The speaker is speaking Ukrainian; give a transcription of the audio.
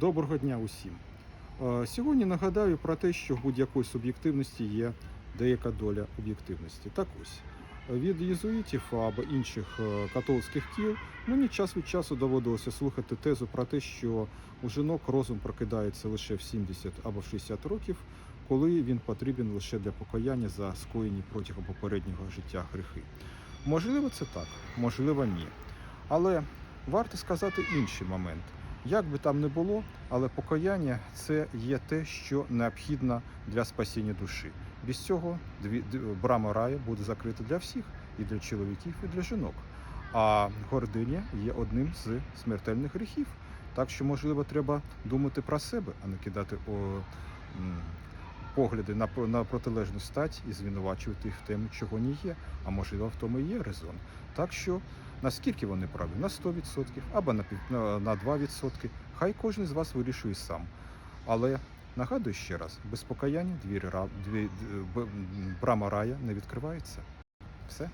Доброго дня усім. Е, Сьогодні нагадаю про те, що в будь-якої суб'єктивності є деяка доля об'єктивності. Так ось від єзуїтів або інших е, католицьких кіл мені час від часу доводилося слухати тезу про те, що у жінок розум прокидається лише в 70 або в 60 років, коли він потрібен лише для покаяння за скоєні протягом попереднього життя гріхи. Можливо, це так, можливо, ні. Але варто сказати інший момент. Як би там не було, але покаяння це є те, що необхідно для спасіння душі. Без цього брама рая буде закрита для всіх, і для чоловіків, і для жінок. А гординя є одним з смертельних гріхів. Так що, можливо, треба думати про себе, а не кидати о, м, погляди на, на протилежну стать і звинувачувати їх в тому, чого не є. А можливо, в тому і є резон. Так що Наскільки вони праві? На 100% або на, пів- на, на 2%. Хай кожен з вас вирішує сам. Але нагадую ще раз, без покаяння двері, дві, брама рая не відкривається. Все.